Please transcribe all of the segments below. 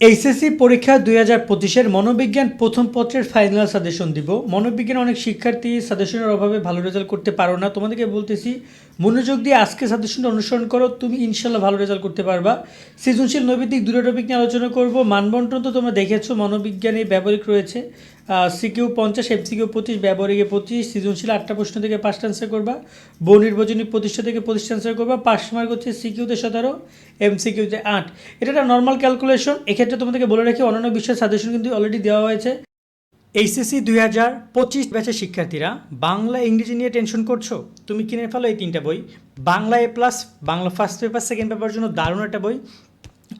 HSC পরীক্ষা দুই হাজার পঁচিশের মনোবিজ্ঞান প্রথম পত্রের ফাইনাল সাজেশন দিব। মনোবিজ্ঞান অনেক শিক্ষার্থী সাজেশনের অভাবে ভালো রেজাল্ট করতে পারো না। তোমাদেরকে বলতেছি, মনোযোগ দিয়ে আজকে সাজেশনটা অনুসরণ করো, তুমি ইনশাল্লাহ ভালো রেজাল্ট করতে পারবা। সৃজনশীল নৈবিত্তিক দুটো টপিক নিয়ে আলোচনা করব। মানবন্টন তো তোমরা দেখেছ, মনোবিজ্ঞানে ব্যবহারিক রয়েছে। সিকিউ পঞ্চাশ এমসিকিউ পঁচিশ, ব্যবহারিকে পঁচিশ, সৃজনশীল আটটা প্রশ্ন থেকে পাঁচটা আনসার করবা। বহু নির্বাচনী প্রতিষ্ঠা থেকে পঁচিশটা আনসার করবা। পাঁচ মার্ক হচ্ছে সিকিউতে সতেরো, এমসিকিউতে আট। এটা একটা নর্মাল ক্যালকুলেশন এক্ষেত্রে তোমাদেরকে বলে রাখি, অন্যান্য বিষয়ের সাজেশন কিন্তু অলরেডি দেওয়া হয়েছে। এইচএসসি দুই হাজার পঁচিশ ব্যাচের শিক্ষার্থীরা, বাংলা, ইংরেজি নিয়ে টেনশন করছ? তুমি কিনে ফেলো এই তিনটা বই। Bangla A plus Bangla first paper second paper জন্য দারুণ একটা বই।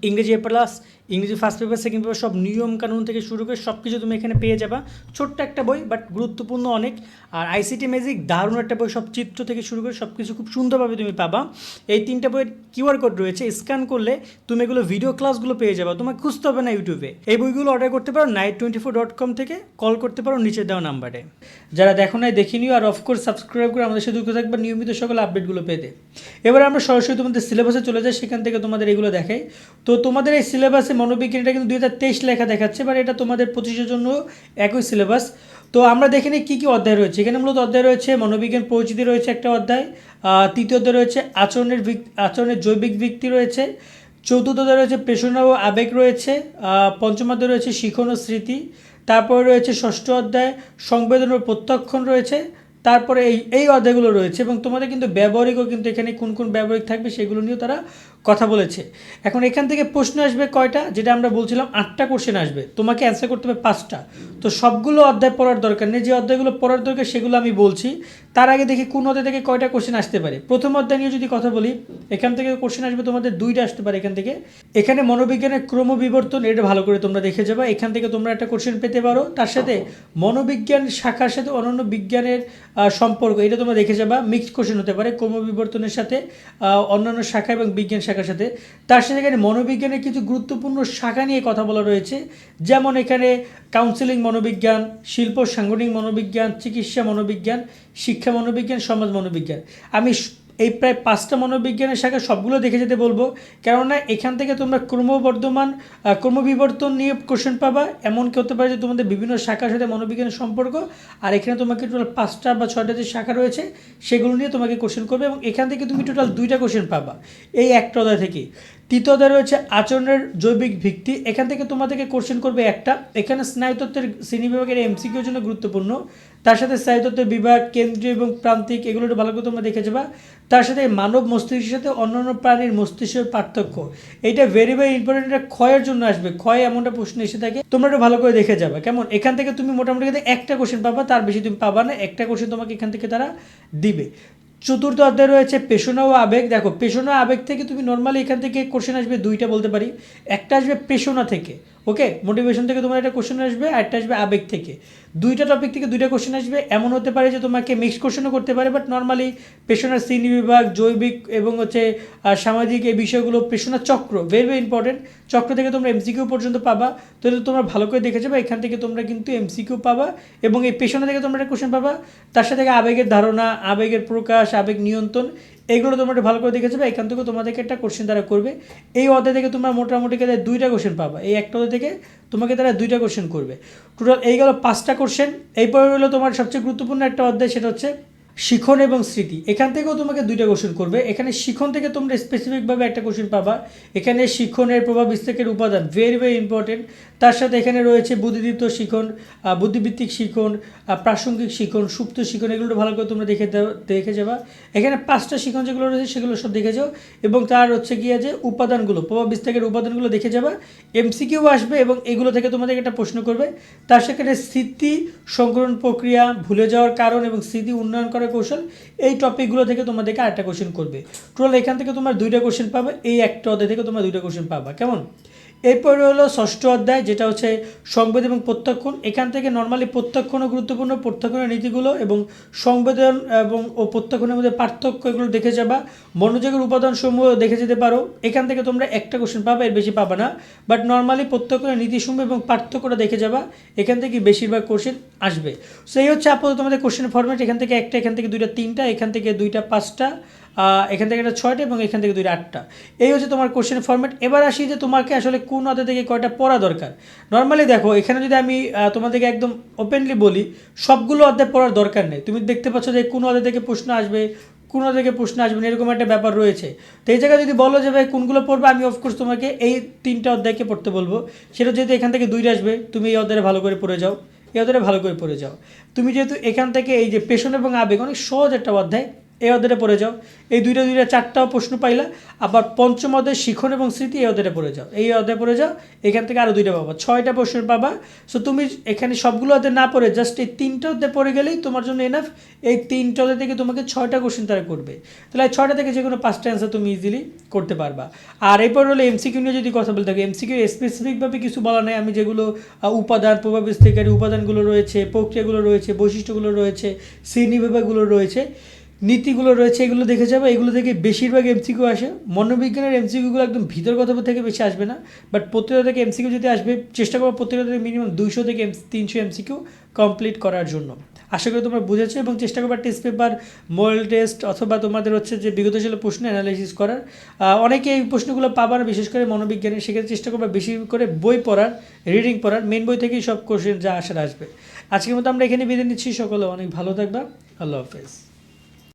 ইংরেজি এ প্লাস ইংরেজি ফার্স্ট পেপার সেকেন্ড পেপার সব নিয়ম কানুন থেকে শুরু করে সব কিছু তুমি এখানে পেয়ে যাবা। ছোট্ট একটা বই বাট গুরুত্বপূর্ণ অনেক। আর আইসিটি ম্যাজিক দারুণ একটা বই, সব চিত্র থেকে শুরু করে সব কিছু খুব সুন্দরভাবে তুমি পাবা। এই তিনটা বইয়ের কিউআর কোড রয়েছে স্ক্যান করলে তুমি এগুলো ভিডিও ক্লাসগুলো পেয়ে যাবা। তোমাকে খুঁজতে হবে না ইউটিউবে এই বইগুলো অর্ডার করতে পারো night twenty four dot com থেকে কল করতে পারো নিচে দেওয়া নাম্বারে যারা দেখো নাই, দেখে নিও, আর অফকোর্স সাবস্ক্রাইব করে আমাদের সাথে থাকবে নিয়মিত সকল আপডেটগুলো পেতে। এবার আমরা সরাসরি তোমাদের সিলেবাসে চলে যাই, সেখান থেকে তোমাদের এগুলো দেখাই। তো তোমাদের এই সিলেবাসে মনোবিজ্ঞানীটা কিন্তু দুই হাজার তেইশ লেখা দেখাচ্ছে বাট এটা তোমাদের পঁচিশের জন্য একই সিলেবাস তো আমরা দেখে নিই কী কী অধ্যায় রয়েছে। এখানে মূলত অধ্যায় রয়েছে মনোবিজ্ঞান পরিচিতি রয়েছে একটা অধ্যায় তৃতীয় অধ্যায় রয়েছে আচরণের আচরণের জৈবিক ভিত্তি রয়েছে, চতুর্থ অধ্যায় রয়েছে পেশনা ও আবেগ রয়েছে পঞ্চম অধ্যায় রয়েছে শিখন ও স্মৃতি, তারপরে রয়েছে ষষ্ঠ অধ্যায় সংবেদন ও প্রত্যক্ষণ রয়েছে, তারপরে এই এই অধ্যায়গুলো রয়েছে এবং তোমাদের কিন্তু ব্যবহারিকও কিন্তু এখানে কোন কোন ব্যবহারিক থাকবে সেগুলো নিয়েও তারা কথা বলেছে। এখন এখান থেকে প্রশ্ন আসবে কয়টা? যেটা আমরা বলছিলাম আটটা কোশ্চেন আসবে। তোমাকে অ্যান্সার করতে হবে পাঁচটা। তো সবগুলো অধ্যায় পড়ার দরকার নেই। যে অধ্যায়গুলো পড়ার দরকার, সেগুলো আমি বলছি। তার আগে দেখি কোন অধ্যায় থেকে কয়টা কোশ্চেন আসতে পারে। প্রথম অধ্যায় নিয়ে যদি কথা বলি, এখান থেকে কোশ্চেন আসবে তোমাদের দুইটা আসতে পারে এখান থেকে। এখানে মনোবিজ্ঞানের ক্রমবিবর্তন, এটা ভালো করে তোমরা দেখে যাবা। এখান থেকে তোমরা একটা কোশ্চেন পেতে পারো। তার সাথে মনোবিজ্ঞান শাখার সাথে অন্যান্য বিজ্ঞানের সম্পর্ক, এটা তোমরা দেখে যাবা। মিক্সড কোশ্চেন হতে পারে। ক্রমবিবর্তনের সাথে অন্যান্য শাখা এবং বিজ্ঞান শাখার সাথে। তার সাথে এখানে মনোবিজ্ঞানের কিছু গুরুত্বপূর্ণ শাখা নিয়ে কথা বলা রয়েছে। যেমন এখানে কাউন্সিলিং মনোবিজ্ঞান, শিল্প সাংগঠনিক মনোবিজ্ঞান, চিকিৎসা মনোবিজ্ঞান, শিক্ষা মনোবিজ্ঞান, সমাজ মনোবিজ্ঞান। আমি এই প্রায় পাঁচটা মনোবিজ্ঞানের শাখা সবগুলো দেখে যেতে বলব। কেননা এখান থেকে তোমরা ক্রমবর্ধমান ক্রমবিবর্তন নিয়ে কোশ্চেন পাবা। এমন কি হতে পারে যে তোমাদের বিভিন্ন শাখার সাথে মনোবিজ্ঞানের সম্পর্ক, আর এখানে তোমাকে টোটাল পাঁচটা বা ছয়টা যে শাখা রয়েছে, সেগুলো নিয়ে তোমাকে কোশ্চেন করবে এবং এখান থেকে তুমি টোটাল দুইটা কোশ্চেন পাবা। এই একটা অধ্যায় থেকে। তৃতীয় অধ্যায় রয়েছে আচরণের জৈবিক ভিত্তি। এখান থেকে তোমাদেরকে কোশ্চেন করবে একটা। এখানে স্নায়ুতত্ত্বের শ্রেণি বিভাগের এমসিকিউর জন্য গুরুত্বপূর্ণ। তার সাথে স্নায়ুতত্ত্বের বিভাগ, কেন্দ্রীয় এবং প্রান্তিক, এগুলো একটু ভালো করে তোমরা দেখে যাবা। তার সাথে মানব মস্তিষ্কের সাথে অন্যান্য প্রাণীর মস্তিষ্কের পার্থক্য। এইটা ভেরি ভেরি ইম্পর্টেন্ট এটা ক্ষয়ের জন্য আসবে। ক্ষয় এমনটা প্রশ্ন এসে থাকে। তোমরা একটু ভালো করে দেখে যাবে। কেমন? এখান থেকে তুমি মোটামুটি একটা কোশ্চেন পাবা, তার বেশি তুমি পাবা না। একটা কোশ্চেন তোমাকে এখান থেকে তারা দিবে। চতুর্থ অধ্যায় রয়েছে পেশনা ও আবেগ। দেখো, পেশনা আবেগ থেকে তুমি নর্মালি এখান থেকে কোশ্চেন আসবে দুইটা বলতে পারি। একটা আসবে পেশনা থেকে। ওকে মোটিভেশন থেকে তোমার একটা কোশ্চেন আসবে একটা আসবে আবেগ থেকে। দুইটা টপিক থেকে দুইটা কোশ্চেন আসবে। এমন হতে পারে যে তোমাকে মিক্স কোশ্চেনও করতে পারে বাট নর্মালি পেশনার শ্রেণি বিভাগ, জৈবিক এবং হচ্ছে সামাজিক এই বিষয়গুলো পেশনার চক্র ভেরি ভেরি ইম্পর্টেন্ট চক্র থেকে তোমরা এমসিকিউ পর্যন্ত পাবা। তো এটা তোমরা ভালো করে দেখে যাবে এখান থেকে তোমরা কিন্তু এমসিকিউ পাবা এবং এই পেশনা থেকে তোমরা একটা কোশ্চেন পাবা। তার সাথে আবেগের ধারণা, আবেগের প্রকাশ, আবেগ নিয়ন্ত্রণ এগুলো তোমরা ভালো করে দেখে যাবে এখান থেকে তোমাদেরকে একটা কোশ্চেন তারা করবে। এই অধ্যায় থেকে তোমরা মোটামুটি কাজে দুইটা কোশ্চেন পাবা। এই একটা অধ্যায় থেকে তোমাকে তারা দুইটা কোশ্চেন করবে। টোটাল এই গেল পাঁচটা কোশ্চেন এরপরে হলো তোমার সবচেয়ে গুরুত্বপূর্ণ একটা অধ্যায়, সেটা হচ্ছে শিখন এবং স্মৃতি। এখান থেকেও তোমাকে দুইটা কোশ্চেন করবে। এখানে শিখন থেকে তোমরা স্পেসিফিকভাবে একটা কোশ্চেন পাবা। এখানে শিখনের প্রভাব বিস্তারের উপাদান ভেরি ভেরি ইম্পর্টেন্ট তার সাথে এখানে রয়েছে বুদ্ধিদীপ্ত শিখন বুদ্ধিভিত্তিক শিখন প্রাসঙ্গিক শিখন, সুপ্ত শিখন এগুলো ভালো করে তোমরা দেখে দেখে যাবা। এখানে পাঁচটা শিখন যেগুলো রয়েছে সেগুলো সব দেখে যাও। এবং তার হচ্ছে গিয়ে যে উপাদানগুলো, প্রভাব বিস্তারের উপাদানগুলো দেখে যাবা। এমসিকিউ আসবে এবং এগুলো থেকে তোমাদের একটা প্রশ্ন করবে। তার সেখানে স্মৃতি সংকলন প্রক্রিয়া, ভুলে যাওয়ার কারণ এবং স্মৃতি উন্নয়ন করার কৌশল এই টপিকগুলো থেকে তোমাদেরকে আরেকটা কোশ্চেন করবে। টোটাল এখান থেকে তোমার দুইটা কোশ্চেন পাবে, এই একটা অধ্যায় থেকে তোমরা দুইটা কোশ্চেন পাবা, কেমন? এরপরে হলো ষষ্ঠ অধ্যায়, যেটা হচ্ছে সংবেদ এবং প্রত্যক্ষণ। এখান থেকে নর্মালি প্রত্যক্ষণও গুরুত্বপূর্ণ, প্রত্যক্ষণের নীতিগুলো এবং সংবেদন এবং ও প্রত্যক্ষণের মধ্যে পার্থক্য এগুলো দেখে যাবা। মনোযোগের উপাদান সমূহ দেখে যেতে পারো। এখান থেকে তোমরা একটা কোশ্চেন পাবে, এর বেশি পাবে না। বাট নর্মালি প্রত্যক্ষণের নীতিসমূহ এবং পার্থক্যটা দেখে যাবা। এখান থেকে বেশিরভাগ কোশ্চেন আসবে। সো এই হচ্ছে আপাতত তোমাদের কোশ্চেন ফরম্যাট এখান থেকে একটা, এখান থেকে দুইটা, তিনটা, এখান থেকে দুইটা, পাঁচটা। এখান থেকে একটা ছয়টা এবং এখান থেকে দুইটা আটটা। এই হচ্ছে তোমার কোশ্চেন ফরম্যাট এবার আসি যে তোমাকে আসলে কোন অধ্যায় থেকে কয়টা পড়া দরকার। নর্মালি দেখো এখানে যদি আমি তোমাদেরকে একদম ওপেনলি বলি সবগুলো অধ্যায় পড়ার দরকার নেই। তুমি দেখতে পাচ্ছ যে কোন অধ্যায় থেকে প্রশ্ন আসবে কোন থেকে প্রশ্ন আসবে না, এরকম একটা ব্যাপার রয়েছে। তো এই জায়গায় যদি বলো যে ভাই কোনগুলো পড়বে? আমি অফকোর্স তোমাকে এই তিনটা অধ্যায়কে পড়তে বলব। সেটা যেহেতু এখান থেকে দুইটা আসবে তুমি এই অধ্যায়ে ভালো করে পড়ে যাও। এই অধ্যায়ে ভালো করে পড়ে যাও। তুমি যেহেতু এখান থেকে এই যে পেশন এবং আবেগ অনেক সহজ একটা অধ্যায়। এই অধ্যায়টা পড়ে যাও। এই দুইটা দুইটা চারটাও প্রশ্ন পাইলা, আবার পঞ্চম অধ্যায় শিখন এবং স্মৃতি এই অধ্যায়টা পড়ে যাও। এই অধ্যায় পড়ে যাও, এখান থেকে আরও দুইটা পাবা। ছয়টা প্রশ্ন পাবা। সো তুমি এখানে সবগুলো অধ্যায় না পড়ে জাস্ট এই তিনটা অধ্যায় পড়ে গেলেই তোমার জন্য এনাফ এই তিনটা অধ্যায় থেকে তোমাকে ছয়টা কোশ্চেন তারা করবে। তাহলে ছয়টা থেকে যে কোনো পাঁচটা অ্যান্সার তুমি ইজিলি করতে পারবা। আর এরপর হলো এমসিকিউ নিয়ে যদি কথা বলতে থাকি এমসিকিউ স্পেসিফিকভাবে কিছু বলা নেই। আমি যেগুলো উপাদান, প্রভাব প্রভাবস্থিকারী উপাদানগুলো রয়েছে, প্রক্রিয়াগুলো রয়েছে, বৈশিষ্ট্যগুলো রয়েছে, শ্রেণি বিভাগগুলো রয়েছে। নীতিগুলো রয়েছে, এগুলো দেখে যাবে। এগুলো থেকে বেশিরভাগ এমসিকিউ আসে। মনোবিজ্ঞানের এমসিকিউগুলো একদম ভিতর কথা থেকে বেশি আসবে না বাট প্রত্যেকটা থেকে এমসিকিউ যদি আসবে, চেষ্টা করব প্রত্যেকটা থেকে মিনিমাম দুইশো থেকে তিনশো এমসিকিউ কমপ্লিট করার জন্য। আশা করি তোমরা বুঝেছ এবং চেষ্টা করবা টেস্ট পেপার মোরাল টেস্ট অথবা তোমাদের হচ্ছে যে বিগত ছিল প্রশ্ন অ্যানালাইসিস করার। অনেকে এই প্রশ্নগুলো পাবার, বিশেষ করে মনোবিজ্ঞানের, সেক্ষেত্রে চেষ্টা করবা বেশি করে বই পড়ার রিডিং পড়ার। মেন বই থেকেই সব কোশ্চেন যা আসার আসবে। আজকের মতো আমরা এখানে বিদায় নিচ্ছি। সকলে অনেক ভালো থাকবা। আল্লাহ হাফেজ।